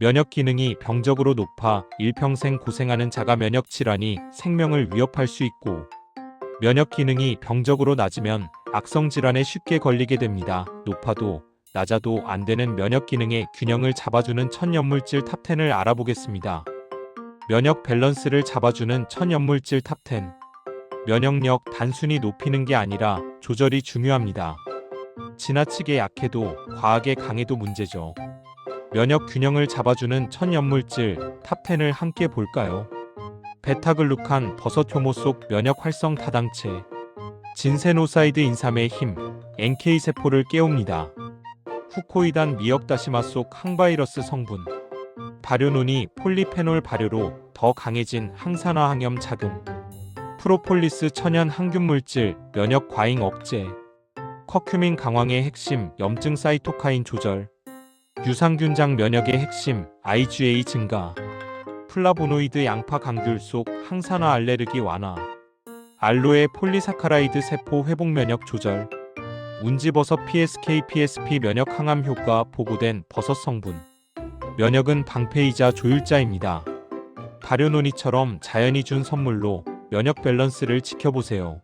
면역 기능이 병적으로 높아 일평생 고생하는 자가 면역 질환이 생명을 위협할 수 있고 면역 기능이 병적으로 낮으면 악성 질환에 쉽게 걸리게 됩니다. 높아도 낮아도 안 되는 면역 기능의 균형을 잡아주는 천연물질 탑10을 알아보겠습니다. 면역 밸런스를 잡아주는 천연물질 탑10. 면역력 단순히 높이는 게 아니라 조절이 중요합니다. 지나치게 약해도 과하게 강해도 문제죠. 면역 균형을 잡아주는 천연물질 탑10을 함께 볼까요? 베타글루칸 버섯 효모 속 면역 활성 타당체 진세노사이드 인삼의 힘 NK 세포를 깨웁니다. 후코이단 미역 다시마 속 항바이러스 성분 발효눈이 폴리페놀 발효로 더 강해진 항산화 항염 작용 프로폴리스 천연 항균 물질 면역 과잉 억제 커큐민 강황의 핵심 염증 사이토카인 조절 유산균장 면역의 핵심 IgA 증가 플라보노이드 양파 감귤 속 항산화 알레르기 완화 알로에 폴리사카라이드 세포 회복 면역 조절 운지버섯 PSK PSP 면역 항암 효과 보고된 버섯 성분 면역은 방패이자 조율자입니다. 발효논이처럼 자연이 준 선물로 면역 밸런스를 지켜보세요.